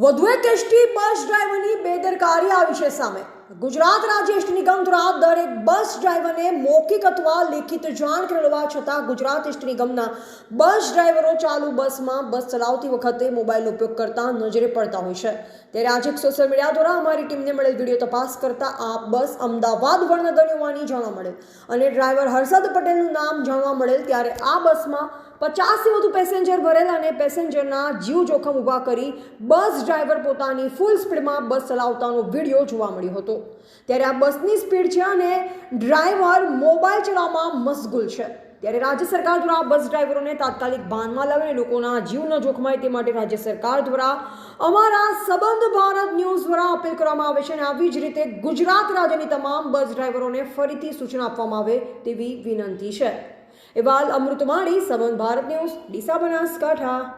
વધુ એક ST bus ડ્રાઈવરની બેદરકારી આવી છે સામે. ગુજરાત રાજ્ય એસટી નિગમ દ્વારા દરેક બસ ડ્રાઈવરને મૌખિક અથવા લેખિત જાણ કરવા છતાં ગુજરાત એસટી નિગમના બસ ડ્રાઈવરો ચાલુ બસમાં બસ ચલાવતી વખતે મોબાઈલનો ઉપયોગ કરતા નજરે પડતા હોય છે. ત્યારે આજે સોશિયલ મીડિયા દ્વારા અમારી ટીમને મળેલ વીડિયો તપાસ કરતા આ બસ અમદાવાદ વડનગરની હોવાની જાણવા મળેલ અને ડ્રાઈવર હર્ષદ પટેલનું નામ જાણવા મળેલ ત્યારે આ બસમાં પચાસથી વધુ પેસેન્જર ભરેલ અને પેસેન્જરના જીવ જોખમ ઊભા કરી બસ ડ્રાઈવર પોતાની ફૂલ સ્પીડમાં બસ ચલાવતાનો વીડિયો જોવા મળ્યો હતો. ત્યારે આ બસની સ્પીડ છે અને ડ્રાઈવર મોબાઈલ ચલાવવામાં મશગુલ છે. ત્યારે રાજ્ય સરકાર દ્વારા બસ ડ્રાઈવરોને તાત્કાલિક ભાનમાં લાવીને લોકોના જીવનો જોખમાય તે માટે રાજ્ય સરકાર દ્વારા અમારા સંબંધ ભારત ન્યૂઝ દ્વારા અપીલ કરવામાં આવે છે અને આવી જ રીતે ગુજરાત રાજ્યની તમામ બસ ડ્રાઈવરોને ફરીથી સૂચના આપવામાં આવે તેવી વિનંતી છે. એવાલ અમૃતમાળી સંબંધ ભારત ન્યૂઝ, ડીસા બનાસકાંઠા.